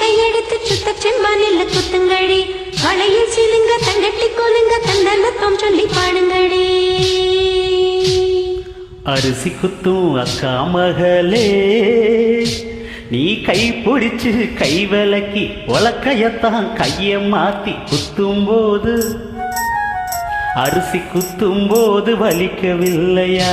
கையெடுத்து சுத்த செம்பானில் குத்துங்கடி. வளையில் சிலுங்க தங்கட்டி கொலுங்க தந்தனத்தம் சொல்லி பாடுங்கடி. அரிசி குத்தும் அக்கா மகளே நீ கை பிடிச்சு கை விலக்கி உலக்கையத்தான் கையை மாத்தி குத்தும் போது. அரிசி குத்தும் போது வலிக்கவில்லையா?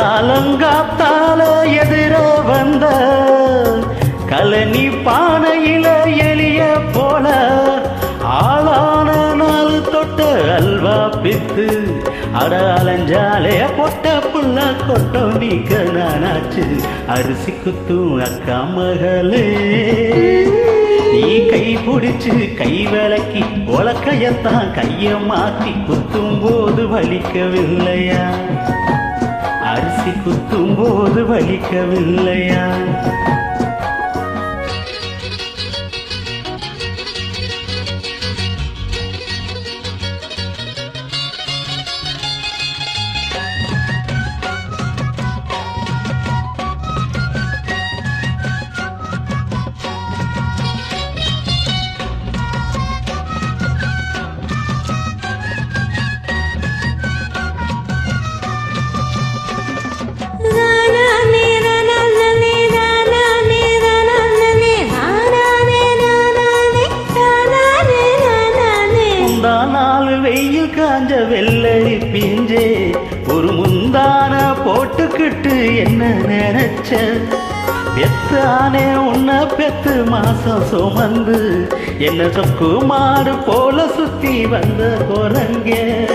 காலங்காத்தால எதிர வந்த கலனி பானையில எளிய போல ஆளான நாள் தொட்ட அல்வா பித்து. அட அலைஞ்சாலே பொட்ட புள்ள கொட்டம் நீக்க நானாச்சு. அரிசி குத்தும் அக்கா மகளே. நீ கை பிடிச்சு கை விளக்கி உலக்கையத்தான் கைய மாத்தி குத்தும் போது வலிக்கவில்லையா? அரிசி குத்தும் போது வலிக்கவில்லையா? பிஞ்சே ஒரு முந்தான போட்டுக்கிட்டு என்ன நினைச்ச? பெத்தானே உன்னை பெத்து மாசம் சுமந்து. என்ன சொக்கு மாடு போல சுத்தி வந்த குரங்கே.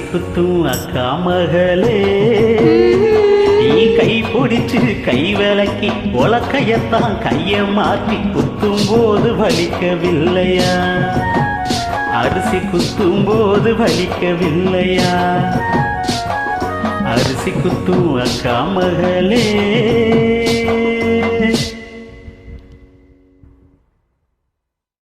அரிசி குத்தும் அக்கா மகளே நீ கை பிடிச்சு கை விளக்கி உலக்கையத்தான் கைய மாத்தி குத்தும் போது வலிக்கவில்லையா? அரிசி குத்தும் போது வலிக்கவில்லையா? அரிசி குத்தும் அக்கா மகளே